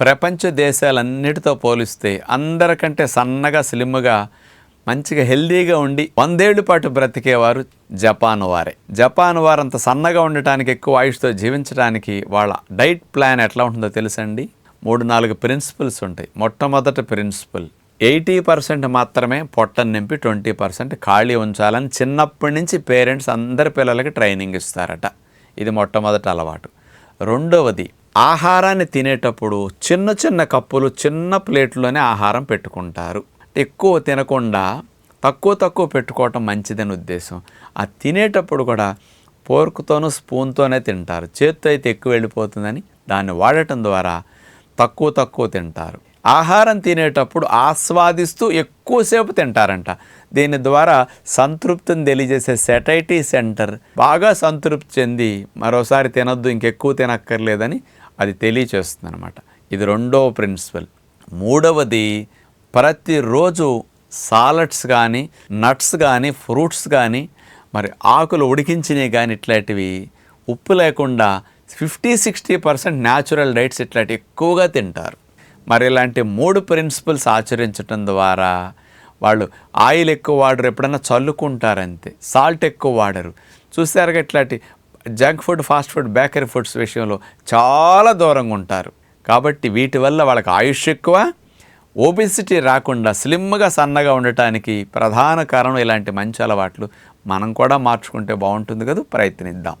ప్రపంచ దేశాలన్నిటితో పోలిస్తే అందరికంటే సన్నగా స్లిమ్గా మంచిగా హెల్దీగా ఉండి వందేళ్ళ పాటు బ్రతికేవారు జపాన్ వారే. జపాన్ వారు అంత సన్నగా ఉండటానికి ఎక్కువ ఆయుష్తో జీవించడానికి వాళ్ళ డైట్ ప్లాన్ ఎట్లా ఉంటుందో తెలుసండి? మూడు నాలుగు ప్రిన్సిపల్స్ ఉంటాయి. మొట్టమొదటి ప్రిన్సిపల్ ఎయిటీ పర్సెంట్ మాత్రమే పొట్టను నింపి ట్వంటీ పర్సెంట్ ఖాళీ ఉంచాలని చిన్నప్పటి నుంచి పేరెంట్స్ అందరి పిల్లలకి ట్రైనింగ్ ఇస్తారట. ఇది మొట్టమొదటి అలవాటు. రెండవది ఆహారాన్ని తినేటప్పుడు చిన్న చిన్న కప్పులు చిన్న ప్లేట్లోనే ఆహారం పెట్టుకుంటారు. ఎక్కువ తినకుండా తక్కువ తక్కువ పెట్టుకోవటం మంచిదని ఉద్దేశం. ఆ తినేటప్పుడు కూడా పోర్కుతోనూ స్పూన్తోనే తింటారు. చేత్తో అయితే ఎక్కువ వెళ్ళిపోతుందని దాన్ని వాడటం ద్వారా తక్కువ తక్కువ తింటారు. ఆహారం తినేటప్పుడు ఆస్వాదిస్తూ ఎక్కువసేపు తింటారంట. దీని ద్వారా సంతృప్తిని తెలియజేసే సెటైటీ సెంటర్ బాగా సంతృప్తి చెంది మరోసారి తినొద్దు ఇంకెక్కువ తినక్కర్లేదని అది తెలియచేస్తుంది అనమాట ఇది రెండవ ప్రిన్సిపల్. మూడవది ప్రతిరోజు సాలడ్స్ కానీ నట్స్ కానీ ఫ్రూట్స్ కానీ మరి ఆకులు ఉడికించినవి కానీ ఇట్లాంటివి ఉప్పు లేకుండా fifty sixty percent natural diets ఇట్లాంటి ఎక్కువగా తింటారు. మరి ఇలాంటి మూడు ప్రిన్సిపల్స్ ఆచరించటం ద్వారా వాళ్ళు ఆయిల్ ఎక్కువ వాడరు ఎప్పుడన్నా చల్లుకుంటారంతే. సాల్ట్ ఎక్కువ వాడరు. చూసారుగా ఇట్లాంటి junk food fast food bakery foods విషయంలో చాలా దూరంగా ఉంటారు. కాబట్టి వీటి వల్ల వాళ్ళకి ఆయుష్ ఎక్కువ ఓబెసిటీ రాకుండా స్లిమ్గా సన్నగా ఉండటానికి ప్రధాన కారణం ఇలాంటి మంచి అలవాట్లు మనం కూడా మార్చుకుంటే బాగుంటుంది కదా ప్రయత్నిద్దాం.